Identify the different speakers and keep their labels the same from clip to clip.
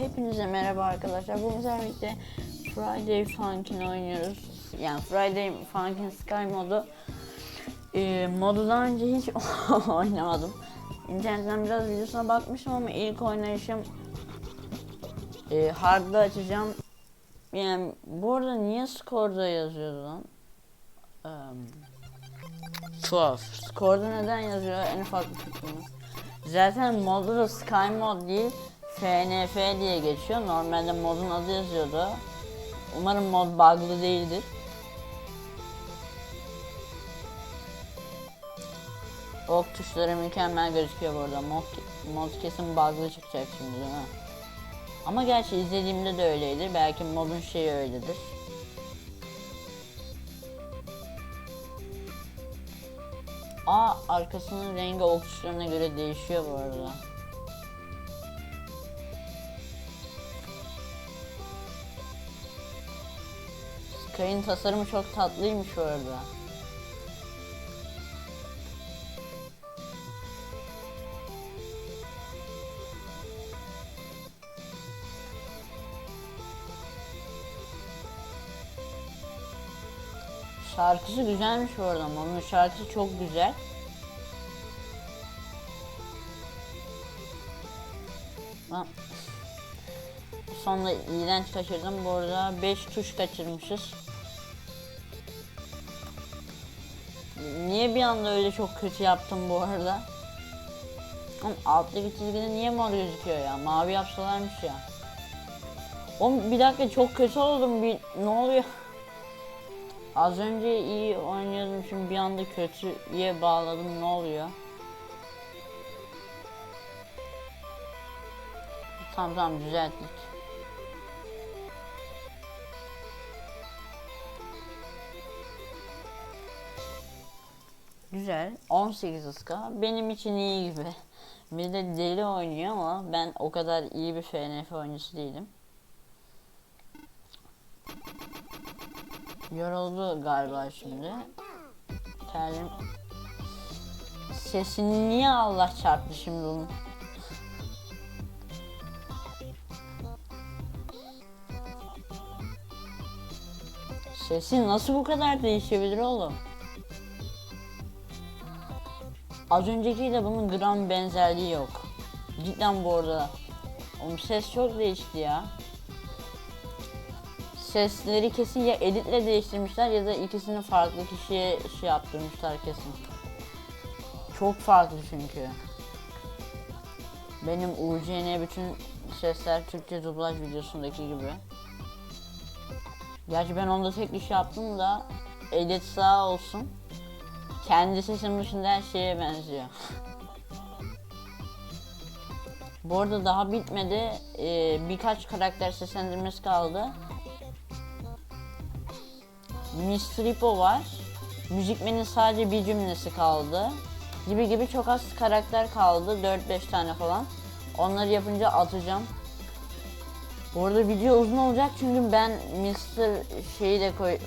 Speaker 1: Hepinize merhaba arkadaşlar. Sizlerle birlikte Friday Funkin oynuyoruz. Yani Friday Funkin Sky modu. Ee, modu daha önce hiç oynamadım. İnternetten biraz videosuna bakmışım ama ilk oynayışım e, hard'da açacağım. Yani bu arada niye skorda yazıyordu lan? Eee Tuhaf. Skorda neden yazıyor en ufak bir fikrim. Zaten modu da Sky mod değil, FNF diye geçiyor. Normalde modun adı yazıyordu. Umarım mod bug'lı değildir. Ok tuşları mükemmel gözüküyor burada. Mod, mod kesin bug'lı çıkacak şimdi değil mi? Ama gerçi izlediğimde de öyleydi. Belki modun şeyi öyledir. Aa arkasının rengi ok göre değişiyor bu arada. Sky'ın tasarımı çok tatlıymış bu arada. Şarkısı güzelmiş bu arada. Onun şarkısı çok güzel. Lan. Sonra iğrenç kaçırdım. Bu arada 5 tuş kaçırmışız. Niye bir anda öyle çok kötü yaptım bu arada? Oğlum alttaki çizgide niye mor gözüküyor ya? Mavi yapsalarmış ya. Oğlum bir dakika çok kötü oldum. Bir ne oluyor? Az önce iyi oynuyordum şimdi bir anda kötüye bağladım ne oluyor? Tamam tamam düzelttik. Güzel. 18 ıska. Benim için iyi gibi. Bir de deli oynuyor ama ben o kadar iyi bir FNF oyuncusu değilim. Yoruldu galiba şimdi. Terlim. Sesini niye Allah çarptı şimdi onun? Sesi nasıl bu kadar değişebilir oğlum? Az öncekiyle bunun gram benzerliği yok. Cidden bu arada. Oğlum ses çok değişti ya sesleri kesin ya editle değiştirmişler ya da ikisini farklı kişiye şey yaptırmışlar kesin. Çok farklı çünkü. Benim UCN bütün sesler Türkçe dublaj videosundaki gibi. Gerçi ben onda tek iş yaptım da edit sağ olsun. Kendi sesim dışında her şeye benziyor. Bu arada daha bitmedi. Ee, birkaç karakter seslendirmesi kaldı. Mr. Hippo var. Müzikmenin sadece bir cümlesi kaldı. Gibi gibi çok az karakter kaldı. 4-5 tane falan. Onları yapınca atacağım. Bu arada video uzun olacak çünkü ben Mr. şeyi de koy...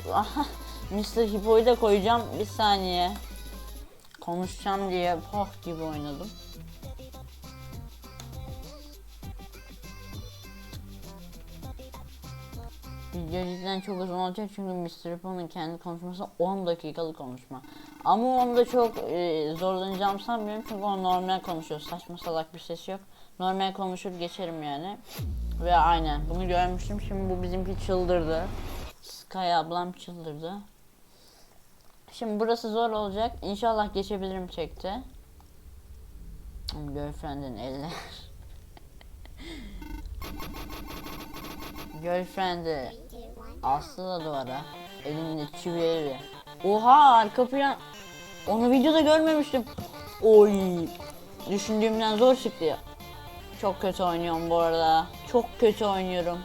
Speaker 1: Mr. Hippo'yu da koyacağım. Bir saniye. Konuşacağım diye poh gibi oynadım. Video çok uzun olacak çünkü Mr. Ripple'ın kendi konuşması 10 dakikalık konuşma. Ama onda çok e, zorlanacağım sanmıyorum çünkü o normal konuşuyor. Saçma salak bir ses yok. Normal konuşur geçerim yani. Ve aynen bunu görmüştüm. Şimdi bu bizimki çıldırdı. Sky ablam çıldırdı. Şimdi burası zor olacak. İnşallah geçebilirim çekti. Girlfriend'in eller. Girlfriend'i Aslı da duvara. Elinde çivileri. Oha arka plan. Onu videoda görmemiştim. Oy. Düşündüğümden zor çıktı ya. Çok kötü oynuyorum bu arada. Çok kötü oynuyorum.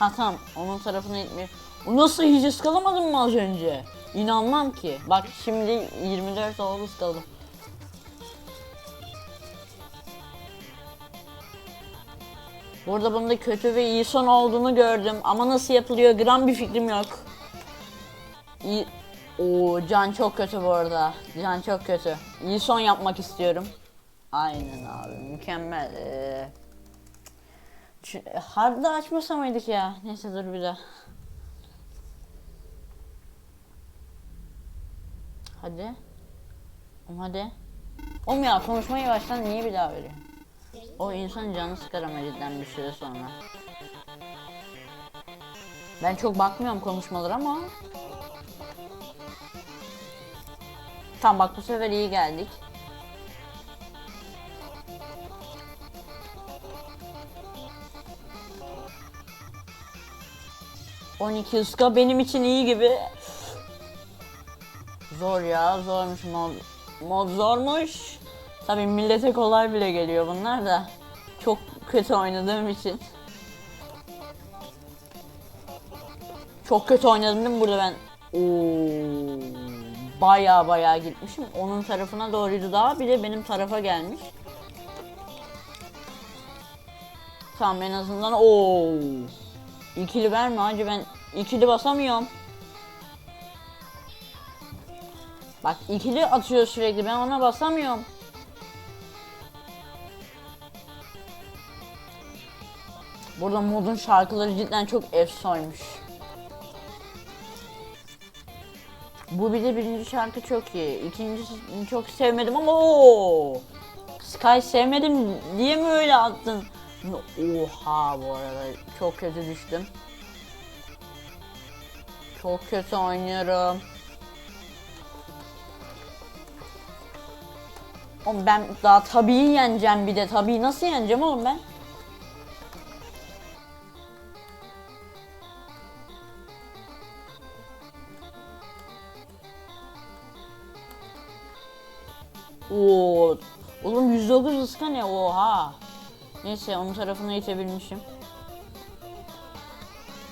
Speaker 1: Ha tamam onun tarafına gitmiyor. Nasıl hiç ıskalamadın mı az önce? İnanmam ki. Bak şimdi 24 oldu ıskaladım. Burada bunda kötü ve iyi son olduğunu gördüm ama nasıl yapılıyor gram bir fikrim yok. İyi. Oo can çok kötü bu arada. Can çok kötü. İyi son yapmak istiyorum. Aynen abi mükemmel. Ee, hard'da açmasa mıydık ya? Neyse dur bir daha. Hadi. Hadi. Oğlum ya konuşmayı baştan niye bir daha veriyor? O insan canı sıkar ama cidden bir süre sonra. Ben çok bakmıyorum konuşmalara ama. Tamam bak bu sefer iyi geldik. ...12 ıska benim için iyi gibi. Zor ya zormuş mod. Mod zormuş. Tabii millete kolay bile geliyor bunlar da. Çok kötü oynadığım için. Çok kötü oynadım değil mi burada ben? Oo, baya baya gitmişim. Onun tarafına doğruydu daha. Bir de benim tarafa gelmiş. Tamam en azından o ikili verme hacı ben ikili basamıyorum. Bak ikili atıyor sürekli ben ona basamıyorum. Burada modun şarkıları cidden çok efsaneymiş. Bu bir de birinci şarkı çok iyi. İkincisini çok sevmedim ama o Sky sevmedim diye mi öyle attın? Oha bu arada çok kötü düştüm. Çok kötü oynuyorum. Oğlum ben daha tabii yeneceğim bir de tabii nasıl yeneceğim oğlum ben? Oo, oğlum 109 ıska ne oha. Neyse onun tarafına itebilmişim.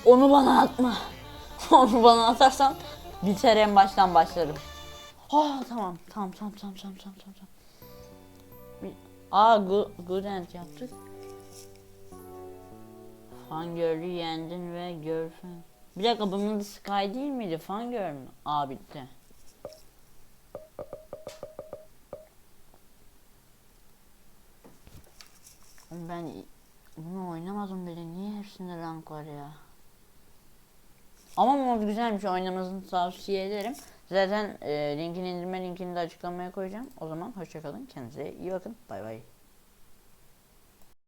Speaker 1: Onu bana atma. Onu bana atarsan biter en baştan başlarım. Ha tamam tamam tamam tamam tamam tamam tamam. Aa good, good end yaptık. Fangirl'ü yendin ve girlfriend. Bir dakika bunun adı Sky değil miydi? Fangirl mü? Aa bitti. Oynamadım bile. Niye hepsinde rank var ya? Ama mod güzelmiş. Oynamanızı tavsiye ederim. Zaten e, linkini indirme linkini de açıklamaya koyacağım. O zaman hoşçakalın. Kendinize iyi bakın. Bay bay.